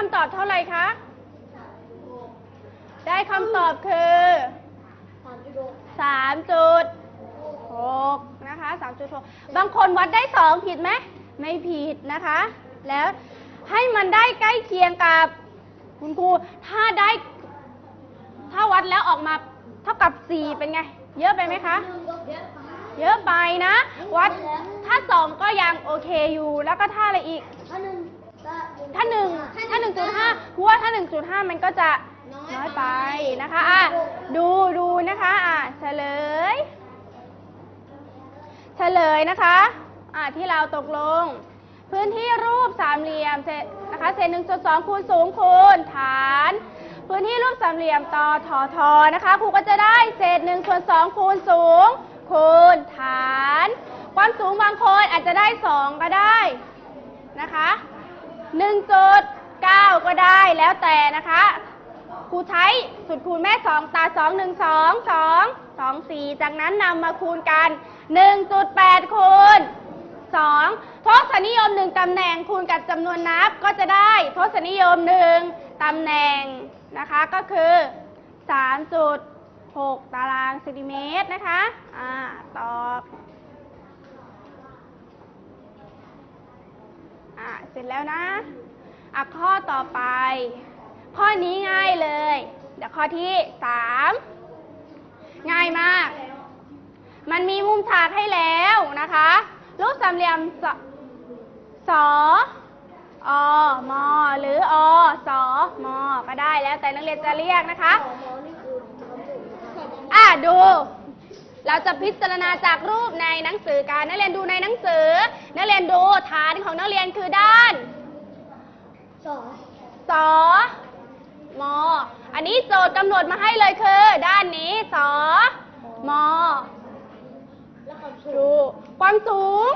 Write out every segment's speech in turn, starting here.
คำตอบเท่าไหร่คะ ได้คำตอบคือสามจุดหก3.6นะคะ3.6บางคนวัดได้2ผิดไหม ไม่ผิดนะคะ แล้วให้มันได้ใกล้เคียงกับคุณครู ถ้าได้ ถ้าวัดแล้วออกมาเท่ากับ4เป็นไง เยอะไปไหมคะ เยอะไปนะ วัด ถ้า2ก็ยังโอเคอยู่ แล้วก็ถ้าอะไรอีก ถ้าหนึ่งถ้าหนึ่งจุดห้าเพราะว่าถ้าหนึ่งจุดห้ามันก็จะน้อยไปนะคะอะดูดูนะคะอะเฉลย เฉลยนะคะอะที่เราตกลง พื้นที่รูปสามเหลี่ยมเศษนะคะเศษหนึ่งจุดสองคูณสูงคูณฐาน พื้นที่รูปสามเหลี่ยมต่อทอทอนะคะครูก็จะได้เศษหนึ่งส่วนสองคูณสูงคูณฐาน ความสูงบางคนอาจจะได้สองก็ได้นะคะ 1.9ก็ได้แล้วแต่นะคะครูใช้สุดคูณแม่2ตา2 1 2 2 2 4จากนั้นนำมาคูณกัน1.8คูณ2ทศนิยม1ตำแหน่งคูณกับจำนวนนับก็จะได้ทศนิยม1ตำแหน่งนะคะก็คือ3.6ตารางเซนติเมตรนะคะ อ่า ตอบ อะเสร็จแล้วนะอะข้อต่อไป ข้อนี้ง่ายเลย เดี๋ยวข้อที่สามง่ายมาก มันมีมุมฉากให้แล้วนะคะ รูปสามเหลี่ยมสสอมอหรืออสอมอก็ได้แล้วแต่นักเรียนจะเรียกนะคะองมอนี่คือความสูงนะครับอะดู เราจะพิจารณาจากรูปในหนังสือกันนักเรียนดูในหนังสือ นักเรียนดูฐานของนักเรียนคือด้านสองสอมออันนี้โจทย์กำหนดมาให้เลยคือ ด้านนี้สอมอแล้วความสูดูงความสูง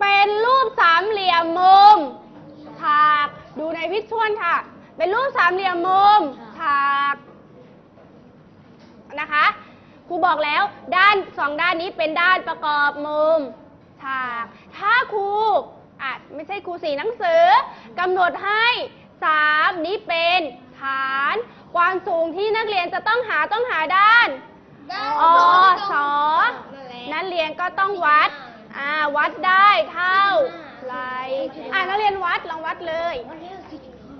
เป็นรูปสามเหลี่ยมมุมฉากดูในวิชวลค่ะ เป็นรูปสามเหลี่ยมมุม บอกแล้ว ด้านสองด้านนี้เป็นด้านประกอบมุมฉากถ้าครูอะไม่ใช่ครูสีหนังสือกำหนดให้สามนี้เป็นฐาน ความสูงที่นักเรียนจะต้องหาต้องหาด้านอสอนักเรียนก็ต้องวัดอ่าวัดได้เท่าไหรอ่านักเรียนวัดลองวัดเลย วันนี้สี่จุดห้า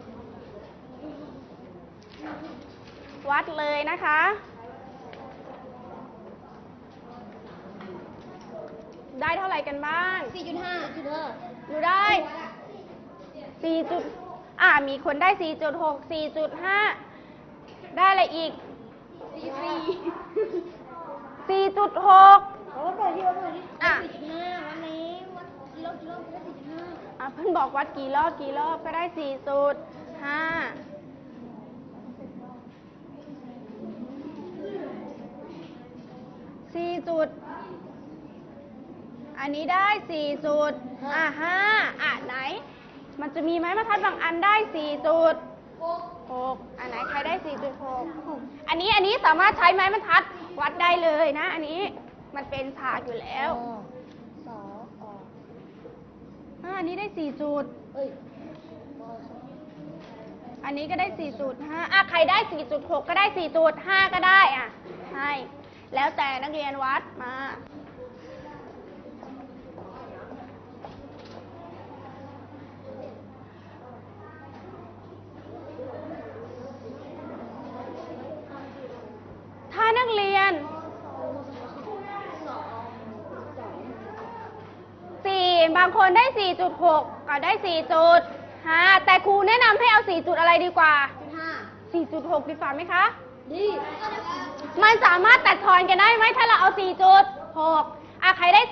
วัดเลยนะคะ ได้เท่าไหร่กันบ้าง สี่จุดห้าจุดห้าหนูได้สี่จุดอ่ามีคนได้สี่จุดหกสี่จุดห้าได้อะไรอีกสี่สี่สี่จุดหกเอาวัดหน่อยที่วัดหน่อยที่อะสี่จุดห้าวันนี้วัดกิโลกิโลได้สี่จุดห้าอะเพิ่นบอกวัดกี่รอบกี่รอบก็ได้สี่จุดห้าสี่จุด อันนี้ได้สี่จุด อะห้าอะไหน มันจะมีไหมบรรทัดบางอันได้สี่จุดหกหกอันไหนใครได้สี่จุดหกอันนี้อันนี้สามารถใช้ไม้บรรทัดวัดได้เลยนะ อันนี้มันเป็นฉากอยู่แล้วสองออกอะอันนี้ได้สี่จุดเอ้ยอันนี้ก็ได้ 4.5 อะ ใครได้ 4.6 ก็ได้ 4.5 ก็ได้อะใช่แล้วแต่นักเรียนวัดมาถ้าางคนได้ 4.6ก็ได้ 4 จุดฮะแต่ครูแนะนำให้เอา 4 จุดอะไรดีกว่า จุดห้4.6 ดีกว่าไหมคะ ดีมันสามารถตัดทอนกันได้ไหมถ้าเราเอา 4.6 อะ ใครได้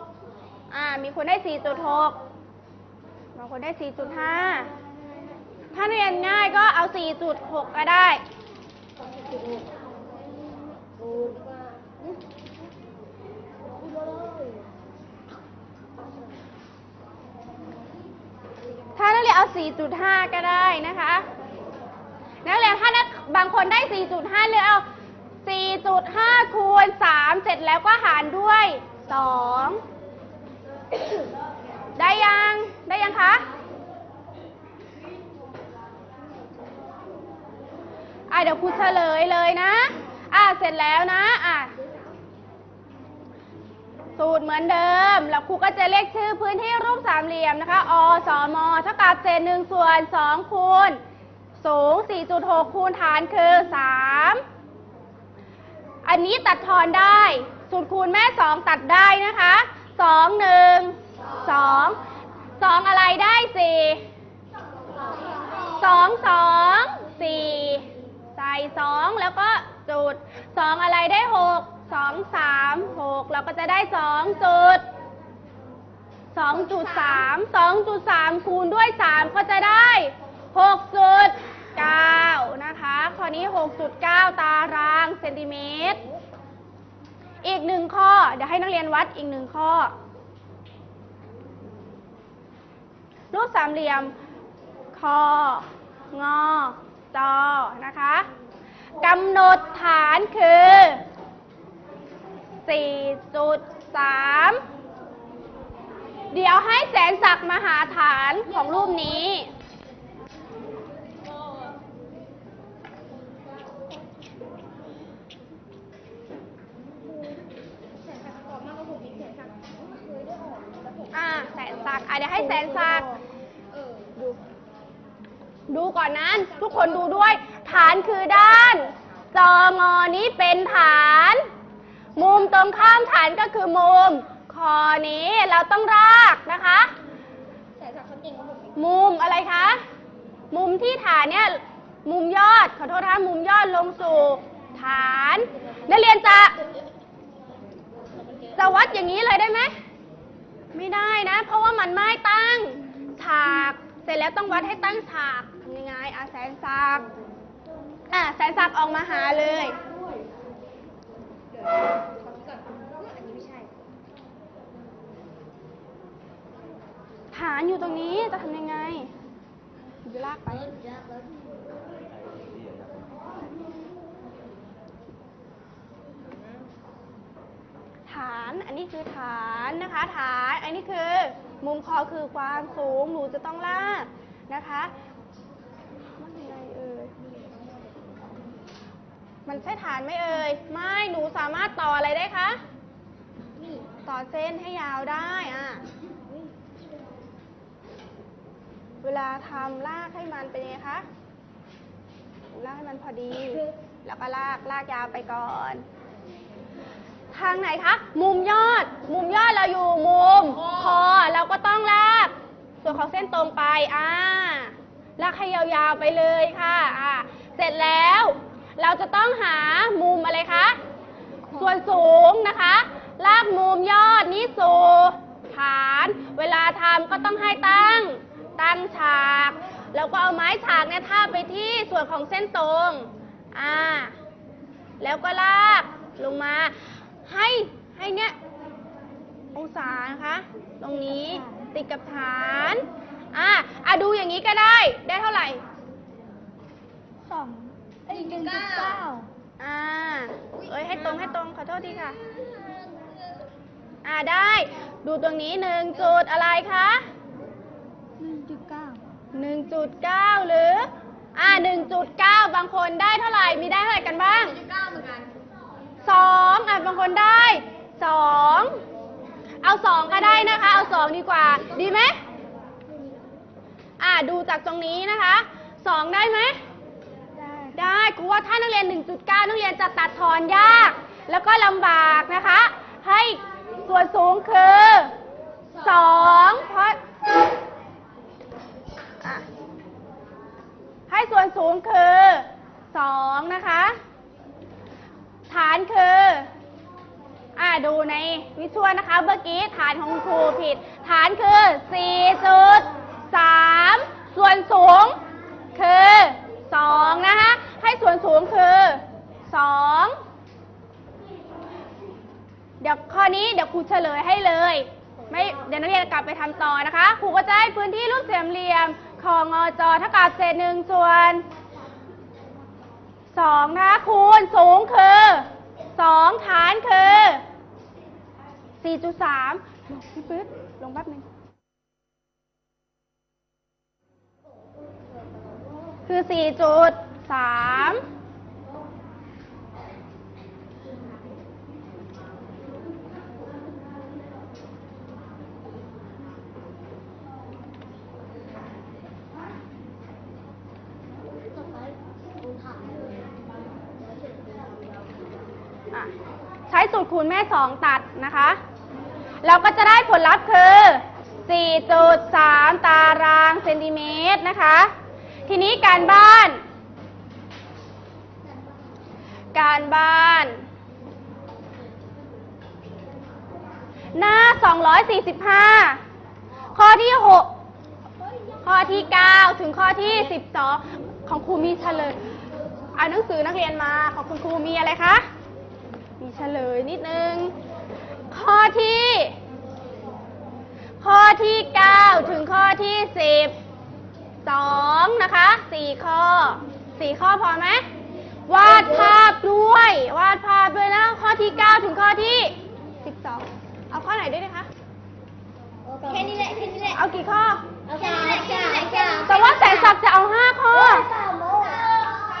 4.6 อ่า มีคนได้ 4.6 บางคนได้ 4.5 ถ้าเรียนง่ายก็เอา 4.6 ก็ได้ 4.5 ก็ได้นะคะ นักเรียนถ้านักบางคนได้ 4.5เลยเอา 4.5 คูณ 3 เสร็จแล้วก็หารด้วย 2 ได้ยัง ได้ยังคะอะเดี๋ยวครูเฉลยเลยนะ อะเสร็จแล้วนะ อะ สูตรเหมือนเดิมแล้วครูก็จะเรียกชื่อพื้นที่รูปสามเหลี่ยมนะคะ อสมเท่ากับเศษหนึ่งส่วนสองคูณ สูง 4.6 คูณฐานคือ 3 อันนี้ตัดทอนได้ สูตรคูณแม่ 2 ตัดได้นะคะ 2 1 2 2 อะไรได้ 4 2 2 4 ใส่ 2 แล้วก็จุด 2 อะไรได้ 6 2 3 6เราก็จะได้2จุด2.3 2.3คูณด้วย3ก็จะได้6.9นะคะข้อนี้6.9ตารางเซนติเมตร อีกหนึ่งข้อ เดี๋ยวให้นักเรียนวัดอีกหนึ่งข้อ รูปสามเหลี่ยมคองอจอนะคะกำหนดฐานคือ 4.3 เดี๋ยวให้แสนศักดิ์มาหาฐานของรูปนี้ อ่าแสนศักดิ์อะเดี๋ยวให้แสนศักดิ์ดูก่อนนะทุกคนดูด้วย ฐานคือด้านจองอนี้เป็นฐาน รงข้ามฐานก็คือมุม คอนี้เราต้องรากนะคะ มุมอะไรคะ มุมที่ฐานเนี่ย มุมยอด ขอโทษนะคะมุมยอดลงสู่ฐาน นักเรียนจะ จะวัดอย่างนี้เลยได้ไหม ไม่ได้นะ เพราะว่ามันไม่ตั้ง ฉาก เสร็จแล้วต้องวัดให้ตั้งฉากทำยังไงอะแสนศักดิ์อะแสนศักดิ์ออกมาหาเลย ฐานอยู่ตรงนี้จะทำยังไงจะลากไป ฐาน อันนี้คือฐานนะคะ ฐาน อันนี้คือ มุมคอคือความสูง หนูจะต้องลากนะคะมันใช่ฐานไหมเอ่ย ไม่ หนูสามารถต่ออะไรได้คะ ต่อเส้นให้ยาวได้อะ เวลาทำลากให้มันเป็นยังไงคะลากให้มันพอดี แล้วก็ลากลากยาวไปก่อน ทางไหนคะ มุมยอด มุมยอดเราอยู่มุมคอเราก็ต้องลาก ส่วนของเส้นตรงไป อ่า ลากให้ยาวๆไปเลยค่ะ อ่า เสร็จแล้ว เราจะต้องหามุมอะไรคะ ส่วนสูงนะคะ ลากมุมยอดนี้สู่ฐาน เวลาทำก็ต้องให้ตั้ง ตั้งฉาก แล้วก็เอาไม้ฉากเนี่ยทาบไปที่ส่วนของเส้นตรง อ่า แล้วก็ลากลงมา ให้ให้เนี่ยองศานะคะ ตรงนี้ติดกับฐาน อะอะดูอย่างนี้ก็ได้ ได้เท่าไหร่สองเอ้ยหนึ่งจุดเก้าอ่า เอ้ยให้ตรงให้ตรงขอโทษทีค่ะ อ่าได้ ดูตรงนี้หนึ่งจุดอะไรคะ 1.9 หรือ อ่า 1.9 บางคนได้เท่าไหร่ มีได้เท่าไหร่กันบ้าง 9เหมือนกัน สองอะบางคนได้สองเอาสองก็ได้นะคะ เอาสองดีกว่า ดีไหมอ่าดูจากตรงนี้นะคะสองได้ไหมได้ครูว่าถ้านักเรียน 1.9 นักเรียนจะตัดทอนยาก แล้วก็ลำบากนะคะ ให้ส่วนสูงคือ 2 เพราะ ให้ส่วนสูงคือ2นะคะ ฐานคือ อ่าดูในวิชวลนะคะ เมื่อกี้ฐานของครูผิด ฐานคือ4.3ส่วนสูงคือ2นะคะ ให้ส่วนสูงคือ2เดี๋ยวข้อนี้เดี๋ยวครูเฉลยให้เลย ไม่เดี๋ยวนักเรียนกลับไปทำต่อนะคะ ครูก็จะให้พื้นที่รูปสี่เหลี่ยม ของอจเท่ากับเศษหนึ่งส่วนสองนะคูณสูงคือสองฐานคือสี่จุดสามพี่ปื๊ดลงแป๊บนึงคือสี่จุดสาม ดคูณแม่สองตัดนะคะ เราก็จะได้ผลลัพธ์คือ 4.3 ตารางเซนติเมตรนะคะ ทีนี้การบ้าน การบ้าน หน้า 245 ข้อที่ 6 ข้อที่ 9 ถึงข้อที่ 12 ของครูมีเฉลยอ่านหนังสือนักเรียนมา ของคุณครูมีอะไรคะ เฉลยนิดนึง ข้อที่ ข้อที่ 9 ถึงข้อที่ 10 2 นะคะ 4 ข้อ 4 ข้อพอไหมวาดภาพด้วย วาดภาพด้วยนะข้อที่ 9 ถึงข้อที่ 12 เอาข้อไหนด้วยนะคะแค่นี้แหละแค่นี้แหละเอากี่ข้อ เอาสามสามสามแต่ว่าแสนศักดิ์จะเอา 5 ข้อ สาม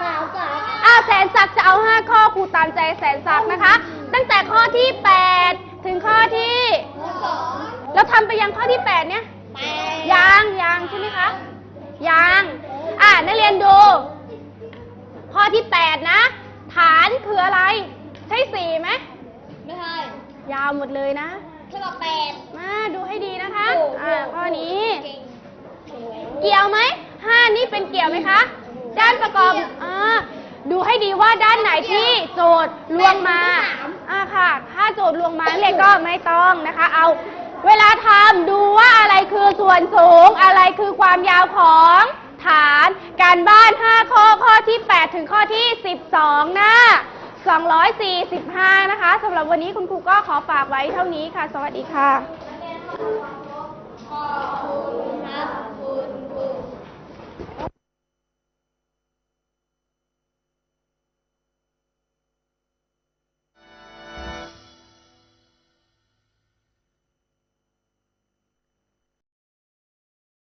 สามสาม อ้าว แสนศักดิ์จะเอา 5 ข้อครูตามใจแสนศักดิ์นะคะ ตั้งแต่ข้อที่ 8 ถึงข้อที่สองเราทำไปยังข้อที่ 8 เนี่ยแปดยังยังใช่ไหมคะยังอะนักเรียนดู ข้อที่ 8 นะ ฐานคืออะไร ใช่สี่ไหมไม่ใช่ยาวหมดเลยนะแค่บอกแปดมาดูให้ดีนะคะโอ้โหอ่าข้อนี้เก่งเกี่ยวไหมห้านี่เป็นเกี่ยวไหมคะ ด้านประกอบอ่า ดูให้ดีว่าด้านไหนที่โจทย์ลวงมาอ่าค่ะ ถ้าโจทย์ลวงมาเนี่ยก็ไม่ต้องนะคะ เอาเวลาทำดูว่าอะไรคือส่วนสูง อะไรคือความยาวของฐาน การบ้าน 5 ข้อข้อที่ 8 ถึงข้อที่ 12 หน้า 245 นะคะสำหรับวันนี้คุณครูก็ขอฝากไว้เท่านี้ค่ะ สวัสดีค่ะ